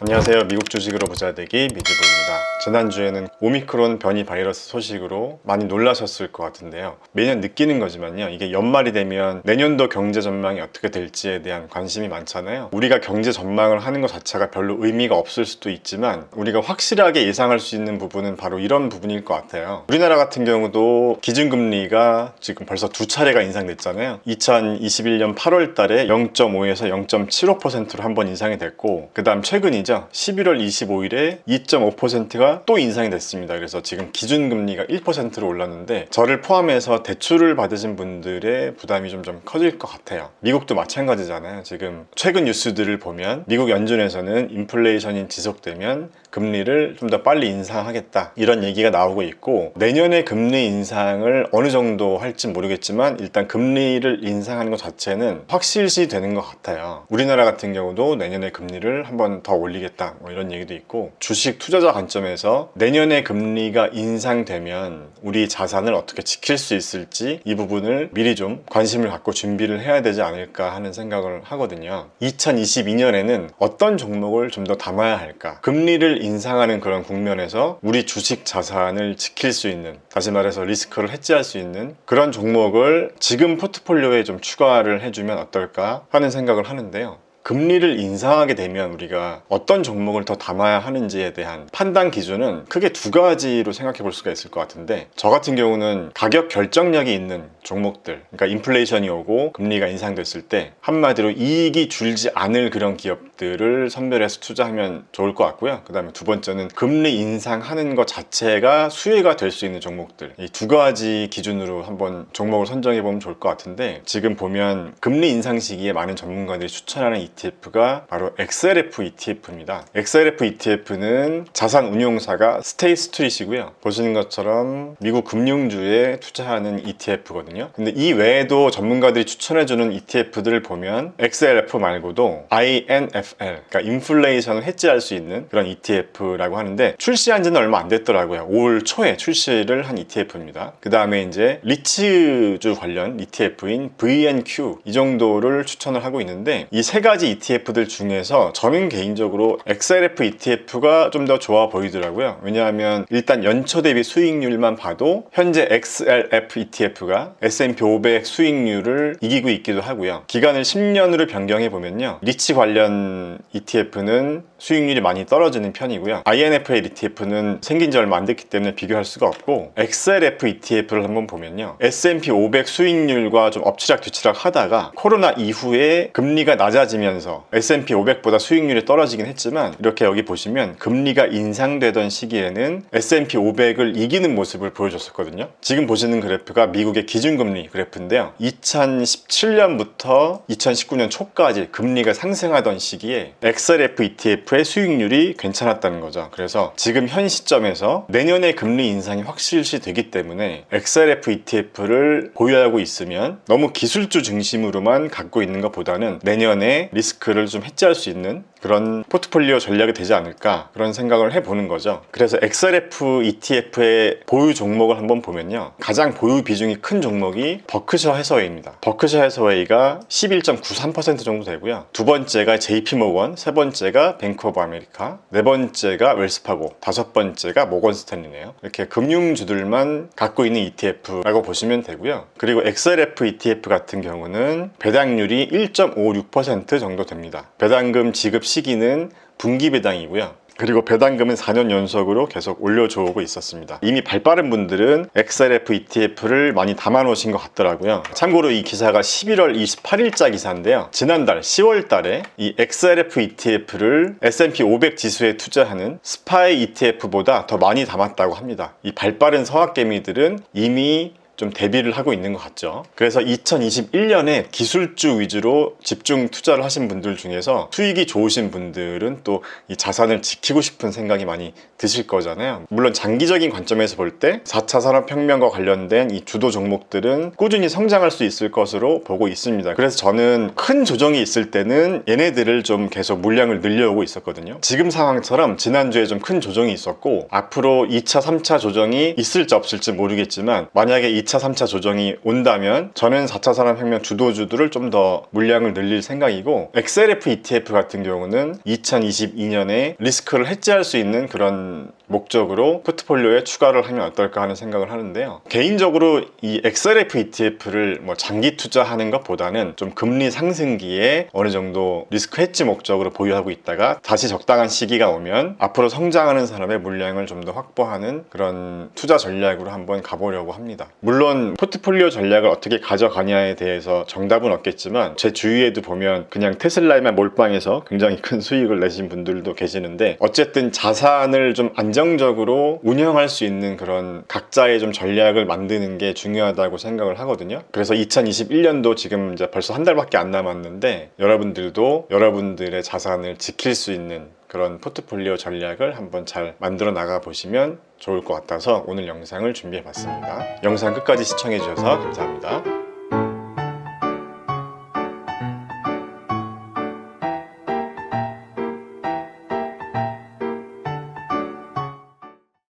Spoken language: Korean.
안녕하세요. 미국 주식으로 부자 되기 미주부입니다. 지난주에는 오미크론 변이 바이러스 소식으로 많이 놀라셨을 것 같은데요. 매년 느끼는 거지만요. 이게 연말이 되면 내년도 경제 전망이 어떻게 될지에 대한 관심이 많잖아요. 우리가 경제 전망을 하는 것 자체가 별로 의미가 없을 수도 있지만 우리가 확실하게 예상할 수 있는 부분은 바로 이런 부분일 것 같아요. 우리나라 같은 경우도 기준금리가 지금 벌써 두 차례가 인상됐잖아요. 2021년 8월 달에 0.5에서 0.75%로 한 번 인상이 됐고 그 다음 최근 이 죠. 11월 25일에 2.5%가 또 인상이 됐습니다. 그래서 지금 기준금리가 1%로 올랐는데 저를 포함해서 대출을 받으신 분들의 부담이 좀, 좀 커질 것 같아요. 미국도 마찬가지잖아요. 지금 최근 뉴스들을 보면 미국 연준에서는 인플레이션이 지속되면 금리를 좀 더 빨리 인상하겠다 이런 얘기가 나오고 있고 내년에 금리 인상을 어느 정도 할지 모르겠지만 일단 금리를 인상하는 것 자체는 확실시 되는 것 같아요 우리나라 같은 경우도 내년에 금리를 한번 더 올리 겠다 뭐 이런 얘기도 있고 주식 투자자 관점에서 내년에 금리가 인상되면 우리 자산을 어떻게 지킬 수 있을지 이 부분을 미리 좀 관심을 갖고 준비를 해야 되지 않을까 하는 생각을 하거든요 2022년에는 어떤 종목을 좀 더 담아야 할까 금리를 인상하는 그런 국면에서 우리 주식 자산을 지킬 수 있는 다시 말해서 리스크를 해지할 수 있는 그런 종목을 지금 포트폴리오에 좀 추가를 해주면 어떨까 하는 생각을 하는데요. 금리를 인상하게 되면 우리가 어떤 종목을 더 담아야 하는지에 대한 판단 기준은 크게 두 가지로 생각해 볼 수가 있을 것 같은데 저 같은 경우는 가격 결정력이 있는 종목들 그러니까 인플레이션이 오고 금리가 인상됐을 때 한마디로 이익이 줄지 않을 그런 기업 들을 선별해서 투자하면 좋을 것 같고요 그 다음에 두 번째는 금리 인상하는 것 자체가 수혜가 될 수 있는 종목들 이 두 가지 기준으로 한번 종목을 선정해 보면 좋을 것 같은데 지금 보면 금리 인상 시기에 많은 전문가들이 추천하는 ETF가 바로 XLF ETF입니다. XLF ETF는 자산 운용사가 스테이 스트릿이고요. 보시는 것처럼 미국 금융주에 투자하는 ETF거든요. 근데 이 외에도 전문가들이 추천해주는 ETF들을 보면 XLF 말고도 INFL, 그러니까 인플레이션을 해지할 수 있는 그런 ETF라고 하는데 출시한 지는 얼마 안 됐더라고요. 올 초에 출시를 한 ETF입니다. 그 다음에 이제 리츠주 관련 ETF인 VNQ 이 정도를 추천을 하고 있는데 이 세 가지 ETF들 중에서 저는 개인적으로 XLF ETF가 좀 더 좋아 보이더라고요. 왜냐하면 일단 연초 대비 수익률만 봐도 현재 XLF ETF가 S&P 500 수익률을 이기고 있기도 하고요. 기간을 10년으로 변경해 보면요. 리치 관련 ETF는 수익률이 많이 떨어지는 편이고요. INFL ETF는 생긴 지 얼마 안 됐기 때문에 비교할 수가 없고 XLF ETF를 한번 보면요. S&P 500 수익률과 좀 엎치락 뒤치락 하다가 코로나 이후에 금리가 낮아지면서 S&P 500보다 수익률이 떨어지긴 했지만 이렇게 여기 보시면 금리가 인상되던 시기에는 S&P 500을 이기는 모습을 보여줬었거든요. 지금 보시는 그래프가 미국의 기준금리 그래프인데요. 2017년부터 2019년 초까지 금리가 상승하던 시기 에 XLF ETF의 수익률이 괜찮았다는 거죠. 그래서 지금 현 시점에서 내년에 금리 인상이 확실시 되기 때문에 XLF ETF를 보유하고 있으면 너무 기술주 중심으로만 갖고 있는 것보다는 내년에 리스크를 좀 해지할 수 있는 그런 포트폴리오 전략이 되지 않을까 그런 생각을 해보는 거죠. 그래서 XLF ETF의 보유 종목을 한번 보면요. 가장 보유 비중이 큰 종목이 버크셔 해서웨이입니다. 버크셔 해서웨이가 11.93% 정도 되고요. 두 번째가 JP모건, 세 번째가 뱅크 오브 아메리카, 네 번째가 웰스파고, 다섯 번째가 모건 스탠리네요. 이렇게 금융주들만 갖고 있는 ETF라고 보시면 되고요. 그리고 XLF ETF 같은 경우는 배당률이 1.56% 정도 됩니다. 배당금 지급 시기는 분기 배당이고요. 그리고 배당금은 4년 연속으로 계속 올려줘 오고 있었습니다. 이미 발 빠른 분들은 XLF ETF를 많이 담아 놓으신 것 같더라고요. 참고로 이 기사가 11월 28일자 기사인데요. 지난달 10월 달에 이 XLF ETF를 S&P 500 지수에 투자하는 스파이 ETF보다 더 많이 담았다고 합니다. 이 발 빠른 서학개미들은 이미 좀 대비를 하고 있는 것 같죠. 그래서 2021년에 기술주 위주로 집중 투자를 하신 분들 중에서 수익이 좋으신 분들은 또 이 자산을 지키고 싶은 생각이 많이 드실 거잖아요. 물론 장기적인 관점에서 볼 때 4차 산업혁명과 관련된 이 주도 종목들은 꾸준히 성장할 수 있을 것으로 보고 있습니다. 그래서 저는 큰 조정이 있을 때는 얘네들을 좀 계속 물량을 늘려오고 있었거든요. 지금 상황처럼 지난주에 좀 큰 조정이 있었고 앞으로 2차, 3차 조정이 있을지 없을지 모르겠지만 만약에 이 2차, 3차 조정이 온다면 저는 4차 산업혁명 주도주들을 좀 더 물량을 늘릴 생각이고 XLF ETF 같은 경우는 2022년에 리스크를 해지할 수 있는 그런 목적으로 포트폴리오에 추가를 하면 어떨까 하는 생각을 하는데요. 개인적으로 이 XLF ETF를 뭐 장기 투자하는 것보다는 좀 금리 상승기에 어느 정도 리스크 해지 목적으로 보유하고 있다가 다시 적당한 시기가 오면 앞으로 성장하는 사람의 물량을 좀 더 확보하는 그런 투자 전략으로 한번 가보려고 합니다. 물론 포트폴리오 전략을 어떻게 가져가냐에 대해서 정답은 없겠지만 제 주위에도 보면 그냥 테슬라에만 몰빵해서 굉장히 큰 수익을 내신 분들도 계시는데 어쨌든 자산을 좀 안정적으로 운영할 수 있는 그런 각자의 좀 전략을 만드는 게 중요하다고 생각을 하거든요. 그래서 2021년도 지금 이제 벌써 한 달밖에 안 남았는데 여러분들도 여러분들의 자산을 지킬 수 있는 그런 포트폴리오 전략을 한번 잘 만들어 나가 보시면 좋을 것 같아서 오늘 영상을 준비해 봤습니다. 영상 끝까지 시청해 주셔서 감사합니다.